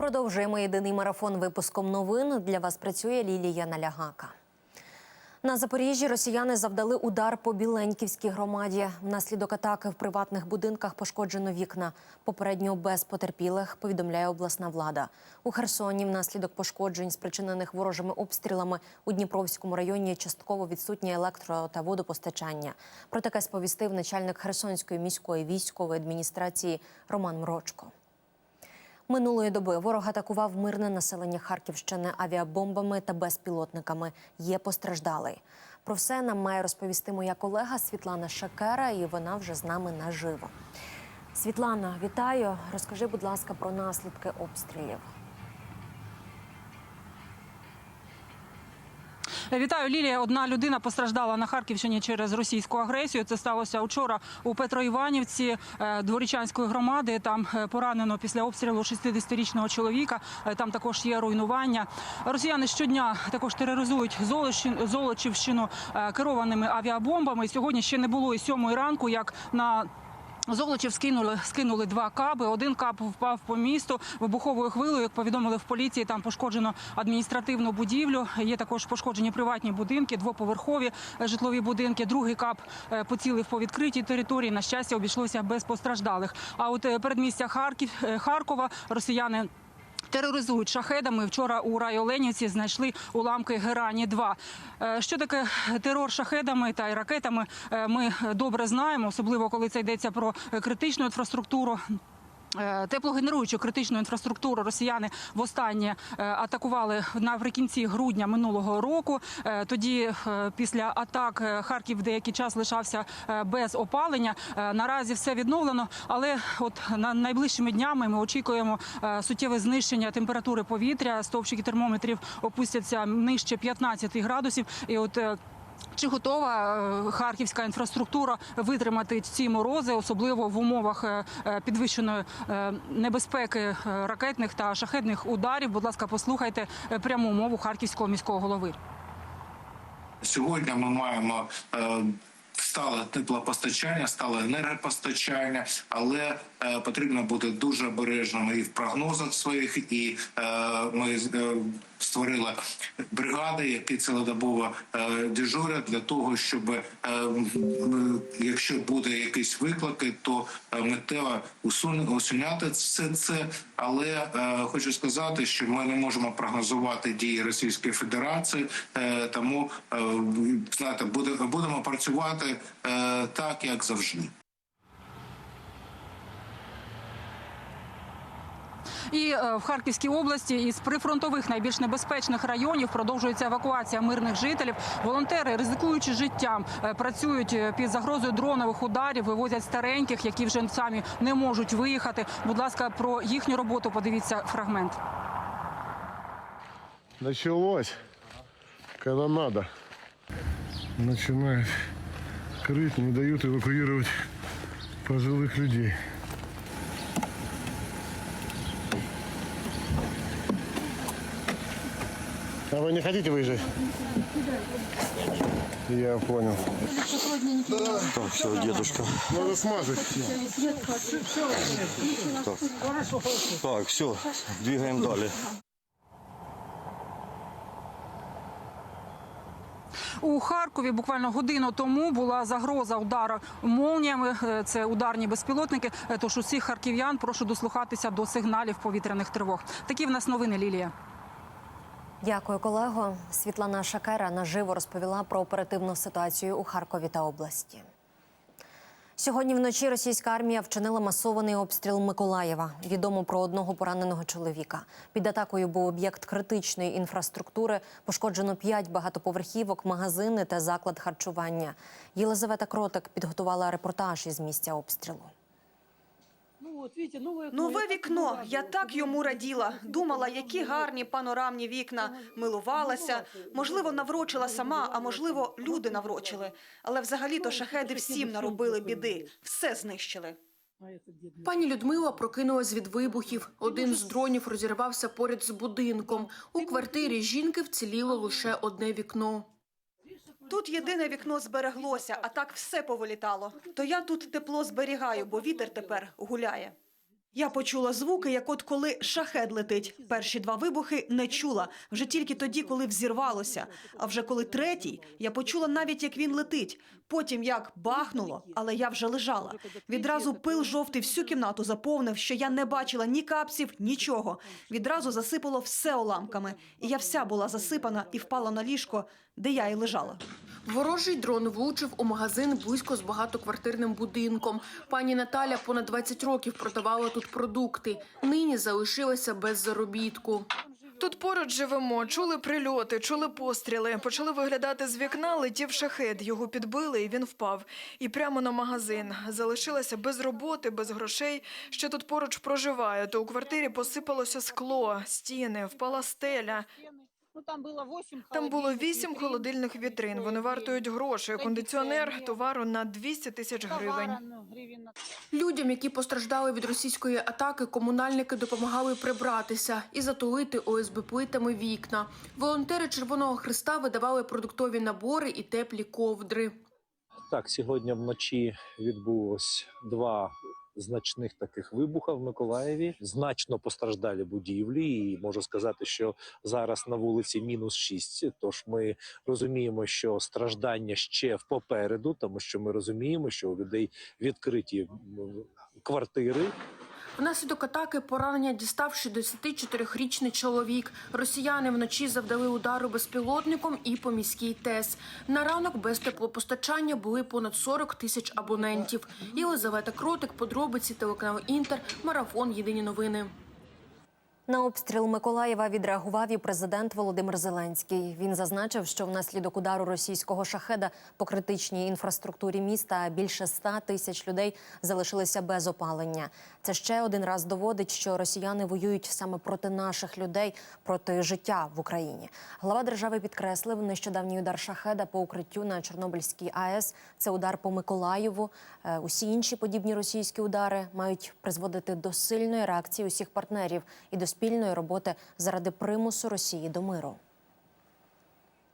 Продовжуємо єдиний марафон випуском новин. Для вас працює Лілія Налягака. На Запоріжжі росіяни завдали удар по Біленьківській громаді. Внаслідок атаки в приватних будинках пошкоджено вікна. Попередньо без потерпілих, повідомляє обласна влада. У Херсоні внаслідок пошкоджень, спричинених ворожими обстрілами у Дніпровському районі, частково відсутнє електро та водопостачання. Про таке сповістив начальник Херсонської міської військової адміністрації Роман Мрочко. Минулої доби ворог атакував мирне населення Харківщини авіабомбами та безпілотниками. Є постраждалий. Про все нам має розповісти моя колега Світлана Шакера, і вона вже з нами наживо. Світлана, вітаю. Розкажи, будь ласка, про наслідки обстрілів. Вітаю, Лілія. Одна людина постраждала на Харківщині через російську агресію. Це сталося вчора у Петроіванівці е, дворічанської громади. Там е, поранено після обстрілу 60-річного чоловіка. Е, Там також є руйнування. Росіяни щодня також тероризують Золочі- Золочівщину керованими авіабомбами. Сьогодні ще не було і сьомої ранку, як на Золочів скинули, скинули два каби. Один каб впав по місту вибуховою хвилою. Як повідомили в поліції, там пошкоджено адміністративну будівлю. Є також пошкоджені приватні будинки, двоповерхові е, житлові будинки. Другий кап е, поцілив по відкритій території. На щастя, обійшлося без постраждалих. А от е, передмістя Харків Харкова росіяни. Тероризують шахедами. Вчора у райоленівці знайшли уламки Герані 2 Що таке терор шахедами та й ракетами? е, Ми добре знаємо, особливо коли це йдеться про е, критичну інфраструктуру. Е, Теплогенеруючу критичну інфраструктуру росіяни востаннє е, атакували наприкінці грудня минулого року. Е, Тоді, після атак, Харків деякий час лишався без опалення. Наразі все відновлено, але от на найближчими днями ми очікуємо суттєве знищення температури повітря. Стовпчики термометрів опустяться нижче 15 градусів. І от чи готова е, харківська інфраструктура витримати ці морози, особливо в умовах е, е, підвищеної небезпеки ракетних та шахедних ударів? Будь ласка, послухайте пряму мову харківського міського голови. Сьогодні ми маємо стале теплопостачання, стале енергопостачання, але потрібно бути дуже обережними і в прогнозах своїх. І ми створили бригади, які цілодобово е, дежурять для того, щоб е, якщо буде якісь виклики, то е, миттєво усуняти все це. Але хочу сказати, що ми не можемо прогнозувати дії Російської Федерації, тому знаєте, будемо працювати так, як завжди. І е, в Харківській області із прифронтових найбільш небезпечних районів продовжується евакуація мирних жителів. Волонтери, ризикуючи життям, е, працюють е, під загрозою дронових ударів, вивозять стареньких, які вже самі не можуть виїхати. Будь ласка, про їхню роботу подивіться фрагмент. Началось, когда надо. Начинают крыть, не дают эвакуировать пожилых людей. А вы не хотите выезжать? Я понял. Так, все, дедушка. Надо смазать. Так, все, двигаем далее. У Харкові буквально годину тому була загроза удару молніями. Е, Це ударні безпілотники. Е, Тож усіх харків'ян прошу дослухатися до сигналів повітряних тривог. Такі в нас новини, Лілія. Дякую, колего. Світлана Шакера наживо розповіла про оперативну ситуацію у Харкові та області. Сьогодні вночі російська армія вчинила масований обстріл Миколаєва. Відомо про одного пораненого чоловіка. Під атакою був об'єкт критичної інфраструктури. Пошкоджено п'ять багатоповерхівок, магазини та заклад харчування. Єлизавета Кротик підготувала репортаж із місця обстрілу. Нове вікно. Я так йому раділа. Думала, які гарні панорамні вікна. Милувалася. Можливо, наврочила сама, а можливо, люди наврочили. Але взагалі-то шахеди всім наробили біди. Все знищили. Пані Людмила прокинулась від вибухів. Один з дронів розірвався поряд з будинком. У квартирі жінки вціліло лише одне вікно. Тут єдине вікно збереглося, а так все повилітало. То я тут тепло зберігаю, бо вітер тепер гуляє. Я почула звуки, як от коли шахед летить. Перші два вибухи не чула. Вже тільки тоді, коли взірвалося. А вже коли третій, я почула навіть, як він летить. Потім як бахнуло, але я вже лежала. Відразу пил жовтий всю кімнату заповнив, що я не бачила ні капсів, нічого. Відразу засипало все уламками. І я вся була засипана і впала на ліжко, де я і лежала. Ворожий дрон влучив у магазин близько з багатоквартирним будинком. Пані Наталя понад 20 років продавала тут продукти. Нині залишилася без заробітку. Тут поруч живемо, чули прильоти, чули постріли. Почали виглядати з вікна, летів шахет. Його підбили, і він впав. І прямо на магазин. Залишилася без роботи, без грошей. Ще тут поруч проживаю. То у квартирі посипалося скло, стіни, впала стеля. Ну, там було 8 Там було вісім холодильних вітрин. Вони вартують грошей. Кондиціонер товару на 200 тисяч гривень. Людям, які постраждали від російської атаки, комунальники допомагали прибратися і затулити ОСБ плитами вікна. Волонтери Червоного Христа видавали продуктові набори і теплі ковдри. Так, сьогодні вночі відбулось два значних таких вибуха в Миколаєві. Значно постраждалі будівлі, і можу сказати, що зараз на вулиці мінус 6, Тож ми розуміємо, що страждання ще в попереду, тому що ми розуміємо, що у людей відкриті квартири, Внаслідок атаки поранення дістав 64-річний чоловік. Росіяни вночі завдали удару безпілотником і по міській ТЕС. На ранок без теплопостачання були понад 40 тисяч абонентів. Єлизавета Кротик, подробиці, телеканал Інтер, марафон. Єдині новини. На обстріл Миколаєва відреагував і президент Володимир Зеленський. Він зазначив, що внаслідок удару російського шахеда по критичній інфраструктурі міста більше 100 тисяч людей залишилися без опалення. Це ще один раз доводить, що росіяни воюють саме проти наших людей, проти життя в Україні. Глава держави підкреслив нещодавній удар шахеда по укриттю на Чорнобильській АЕС. Це удар по Миколаєву. Е, Усі інші подібні російські удари мають призводити до сильної реакції усіх партнерів і до спільної роботи заради примусу Росії до миру.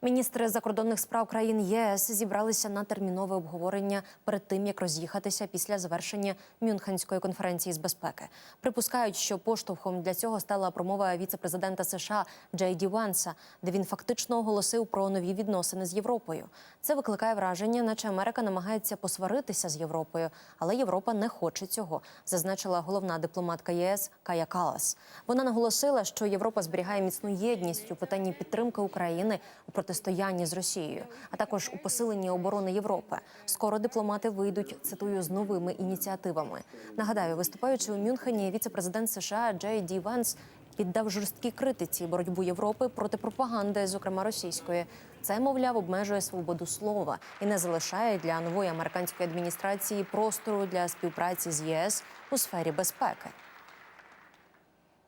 Міністри закордонних справ країн ЄС зібралися на термінове обговорення перед тим, як роз'їхатися після завершення Мюнхенської конференції з безпеки. Припускають, що поштовхом для цього стала промова віце-президента США Джей Ді Ванса, де він фактично оголосив про нові відносини з Європою. Це викликає враження, наче Америка намагається посваритися з Європою, але Європа не хоче цього, зазначила головна дипломатка ЄС Кая Калас. Вона наголосила, що Європа зберігає міцну єдність у питанні підтримки України у протистоянні з Росією, а також у посиленні оборони Європи. Скоро дипломати вийдуть цитую з новими ініціативами. Нагадаю, виступаючи у Мюнхені, віце-президент США Джей Ді Венс піддав жорсткій критиці боротьбу Європи проти пропаганди, зокрема російської. Це, мовляв, обмежує свободу слова і не залишає для нової американської адміністрації простору для співпраці з ЄС у сфері безпеки.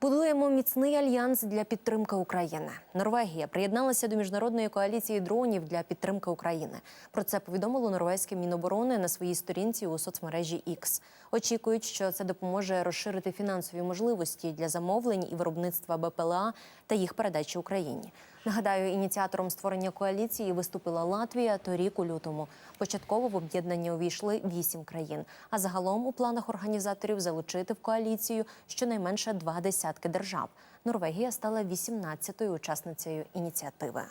Будуємо міцний альянс для підтримки України. Норвегія приєдналася до міжнародної коаліції дронів для підтримки України. Про це повідомило норвезьке міноборони на своїй сторінці у соцмережі X. Очікують, що це допоможе розширити фінансові можливості для замовлень і виробництва БПЛА та їх передачі Україні. Нагадаю, ініціатором створення коаліції виступила Латвія торік у лютому. Початково в об'єднання увійшли вісім країн. А загалом у планах організаторів залучити в коаліцію щонайменше два десятки держав. Норвегія стала 18-ю учасницею ініціативи.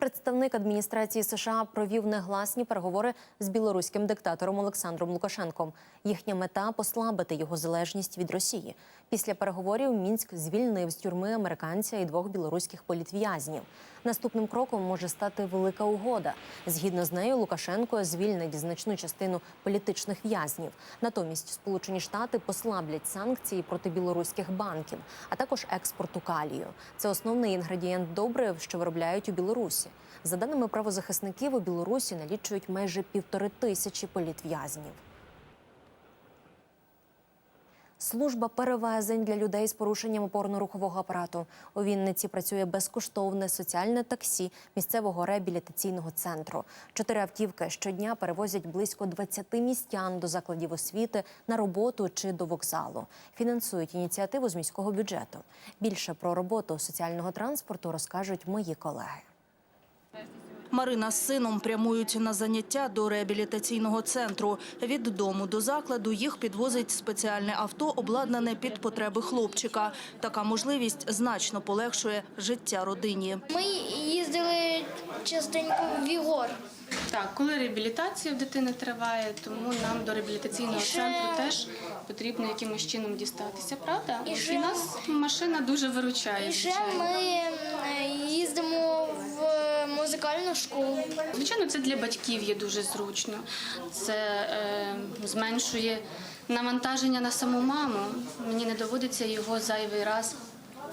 Представник адміністрації США провів негласні переговори з білоруським диктатором Олександром Лукашенком. Їхня мета послабити його залежність від Росії. Після переговорів Мінськ звільнив з тюрми американця і двох білоруських політв'язнів. Наступним кроком може стати велика угода. Згідно з нею, Лукашенко звільнить значну частину політичних в'язнів. Натомість Сполучені Штати послаблять санкції проти білоруських банків, а також експорту калію. Це основний інгредієнт добрив, що виробляють у Білорусі. За даними правозахисників, у Білорусі налічують майже півтори тисячі політв'язнів. Служба перевезень для людей з порушенням опорно-рухового апарату. У Вінниці працює безкоштовне соціальне таксі місцевого реабілітаційного центру. Чотири автівки щодня перевозять близько 20 містян до закладів освіти, на роботу чи до вокзалу. Фінансують ініціативу з міського бюджету. Більше про роботу соціального транспорту розкажуть мої колеги. Марина з сином прямують на заняття до реабілітаційного центру. Від дому до закладу їх підвозить спеціальне авто, обладнане під потреби хлопчика. Така можливість значно полегшує життя родині. Ми їздили частенько в Вігор. Так, коли реабілітація в дитини триває, тому нам до реабілітаційного ще- центру теж потрібно якимось чином дістатися, правда? І ще- І нас машина дуже виручає. І ще звичайно. ми е, їздимо в музикальну школу. Звичайно, це для батьків є дуже зручно. Це е, зменшує навантаження на саму маму. Мені не доводиться його зайвий раз.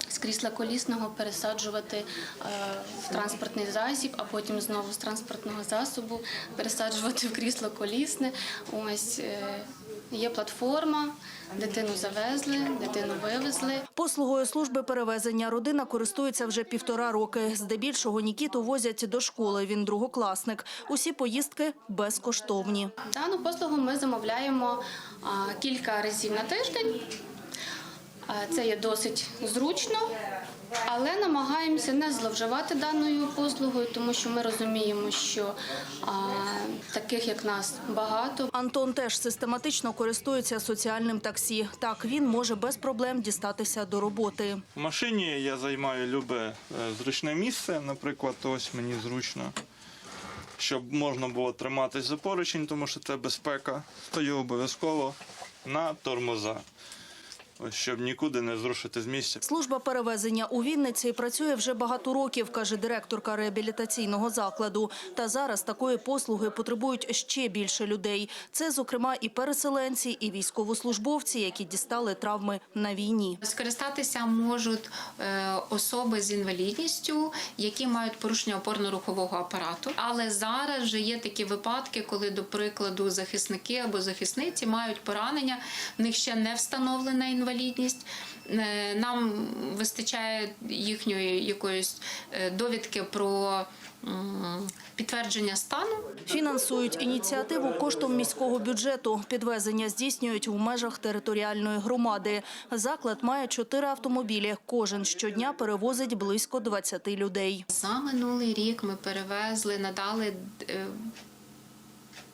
З крісла колісного пересаджувати е, в транспортний засіб, а потім знову з транспортного засобу пересаджувати в крісло колісне. Ось е, є платформа, дитину завезли, дитину вивезли. Послугою служби перевезення родина користується вже півтора роки. Здебільшого Нікіту возять до школи. Він другокласник. Усі поїздки безкоштовні. Дану послугу ми замовляємо кілька разів на тиждень. Це є досить зручно, але намагаємося не зловживати даною послугою, тому що ми розуміємо, що а, таких як нас багато. Антон теж систематично користується соціальним таксі. Так він може без проблем дістатися до роботи. В машині я займаю любе е, зручне місце, наприклад, ось мені зручно, щоб можна було триматись за поручень, тому що це безпека. Стою обов'язково на тормоза, щоб нікуди не зрушити з місця. Служба перевезення у Вінниці працює вже багато років, каже директорка реабілітаційного закладу. Та зараз такої послуги потребують ще більше людей. Це, зокрема, і переселенці, і військовослужбовці, які дістали травми на війні. Скористатися можуть е, особи з інвалідністю, які мають порушення опорно-рухового апарату. Але зараз вже є такі випадки, коли, до прикладу, захисники або захисниці мають поранення, в них ще не встановлена інвалідність. Е, Нам вистачає їхньої якоїсь е, довідки про підтвердження стану. Фінансують ініціативу коштом міського бюджету. Підвезення здійснюють у межах територіальної громади. Заклад має чотири автомобілі. Кожен щодня перевозить близько 20 людей. За минулий рік ми перевезли, надали е,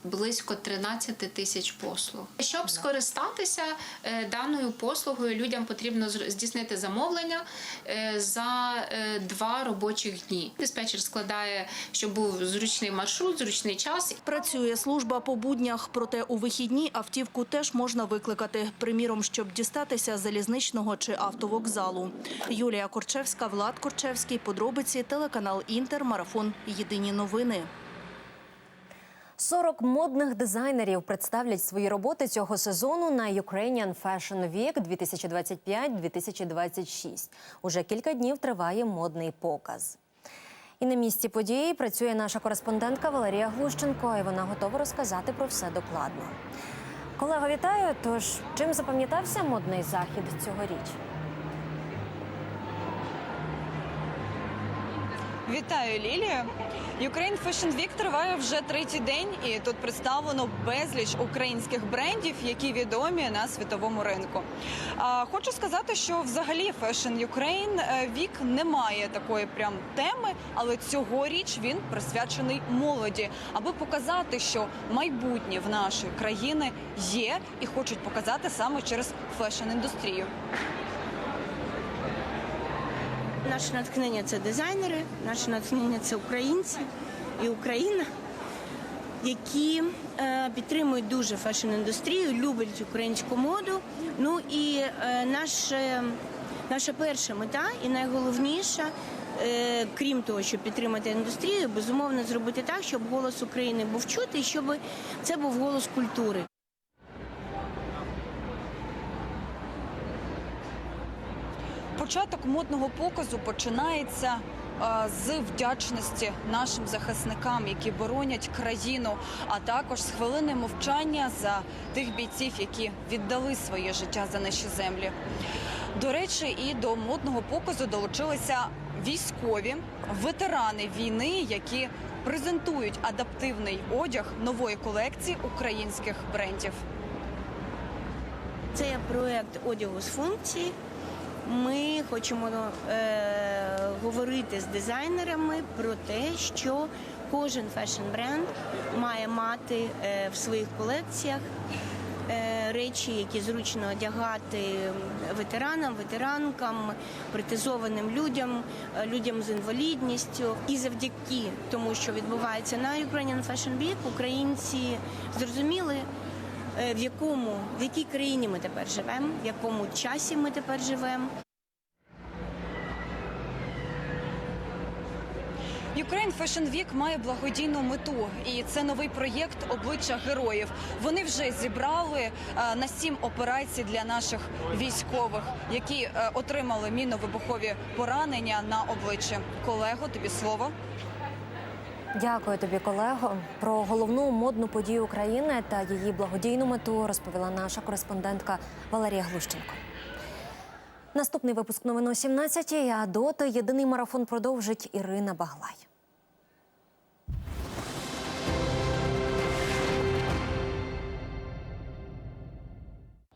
близько 13 тисяч послуг. Щоб скористатися е, даною послугою, людям потрібно здійснити замовлення е, за е, два робочих дні. Диспетчер складає, щоб був зручний маршрут, зручний час. Працює служба по буднях, проте у вихідні автівку теж можна викликати. Приміром, щоб дістатися залізничного чи автовокзалу. Юлія Корчевська, Влад Корчевський. Подробиці телеканал Інтер. Марафон. Єдині новини. 40 модних дизайнерів представлять свої роботи цього сезону на Ukrainian Fashion Week 2025-2026. Уже кілька днів триває модний показ. І на місці події працює наша кореспондентка Валерія Глущенко, і вона готова розказати про все докладно. Колего, вітаю. Тож чим запам'ятався модний захід цьогоріч? Вітаю, Лілію. Ukraine Fashion Week триває вже третій день, і тут представлено безліч українських брендів, які відомі на світовому ринку. А, хочу сказати, що взагалі Fashion Ukraine е, Week не має такої прям теми, але цьогоріч він присвячений молоді, аби показати, що майбутнє в нашої країни є, і хочуть показати саме через фешн-індустрію. Наше натхнення це дизайнери, наше натхнення це українці і Україна, які е, підтримують дуже фешн-індустрію, люблять українську моду. Ну і е, наше, наша перша мета і найголовніша. е, Крім того, щоб підтримати індустрію, безумовно зробити так, щоб голос України був чути, щоб це був голос культури. Початок модного показу починається з вдячності нашим захисникам, які боронять країну, а також з хвилини мовчання за тих бійців, які віддали своє життя за наші землі. До речі, і до модного показу долучилися військові ветерани війни, які презентують адаптивний одяг нової колекції українських брендів. Це є проект одягу з функції. Ми хочемо е, говорити з дизайнерами про те, що Кожен фешн-бренд має мати е, в своїх колекціях е, речі, які зручно одягати ветеранам, ветеранкам, притизованим людям, е, людям з інвалідністю. І завдяки тому, що відбувається на Ukrainian Fashion Week, українці зрозуміли, в якому в якій країні ми тепер живемо, в якому часі ми тепер живемо. Ukraine Fashion Week має благодійну мету, і це новий проєкт обличчя героїв. Вони вже зібрали е, на сім операцій для наших військових, які е, отримали мінно-вибухові поранення на обличчі. Колего, тобі слово. Дякую тобі, колего. Про головну модну подію України та її благодійну мету розповіла наша кореспондентка Валерія Глущенко. Наступний випуск новин о 17 а доти єдиний марафон продовжить Ірина Баглай.